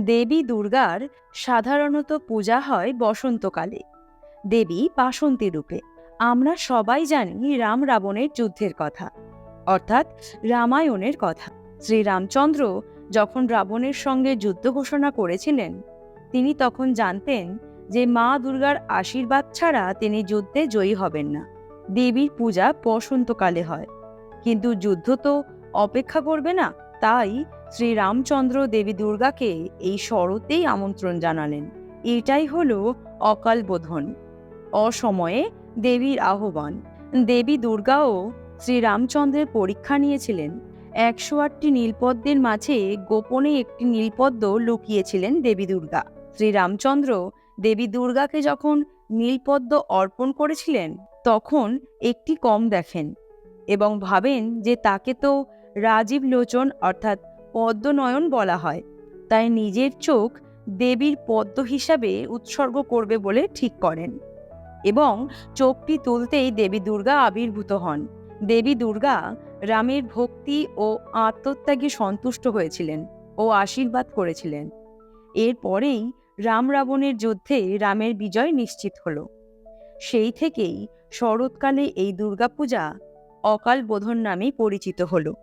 দেবী দুর্গার সাধারণত পূজা হয় বসন্তকালে। দেবী বাসন্তী রূপে। আমরা সবাই জানি রাম রাবণের যুদ্ধের কথা, অর্থাৎ রামায়ণের কথা। শ্রীরামচন্দ্র যখন রাবণের সঙ্গে যুদ্ধ ঘোষণা করেছিলেন, তিনি তখন জানতেন যে মা দুর্গার আশীর্বাদ ছাড়া তিনি যুদ্ধে জয়ী হবেন না। দেবীর পূজা বসন্তকালে হয়। কিন্তু যুদ্ধ তো অপেক্ষা করবে না, তাই শ্রীরামচন্দ্র দেবী দুর্গাকে এই শরতেই আমন্ত্রণ জানালেন। এটাই হলো অকাল বোধন। অসময়ে দেবীর আহ্বান। দেবী দুর্গাও শ্রীরামচন্দ্রের পরীক্ষা নিয়েছিলেন। একশো আটটি নীলপদ্মের মাঝে গোপনে একটি নীলপদ্ম লুকিয়েছিলেন দেবী দুর্গা। শ্রীরামচন্দ্র দেবী দুর্গাকে যখন নীলপদ্ম অর্পণ করেছিলেন, তখন একটি কম দেখেন এবং ভাবেন যে তাকে তো রাজীব লোচন অর্থাৎ পদ্মনয়ন বলা হয়। তাই নিজের চোখ দেবীর পদ্ম হিসাবে উৎসর্গ করবে বলে ঠিক করেন। এবং চোখটি তুলতেই দেবী দুর্গা আবির্ভূত হন। দেবী দুর্গা রামের ভক্তি ও আত্মত্যাগে সন্তুষ্ট হয়েছিলেন ও আশীর্বাদ করেছিলেন। এরপরেই রাম রাবণের যুদ্ধে রামের বিজয় নিশ্চিত হল। সেই থেকেই শরৎকালে এই দুর্গাপূজা অকাল বোধন নামে পরিচিত হলো।